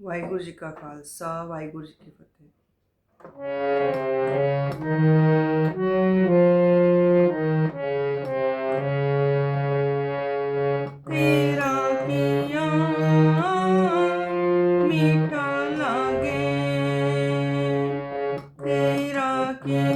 ਵਾਹਿਗੁਰੂ ਜੀ ਕਾ ਖਾਲਸਾ ਵਾਹਿਗੁਰੂ ਜੀ ਕੀ ਫਤਿਹ। ਤੇਰਾ ਕੀਆ ਮੀਠਾ ਲਾਗੇ ਤੇਰਾ ਕੀਆ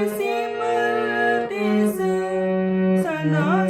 Mercy, mercy, mercy,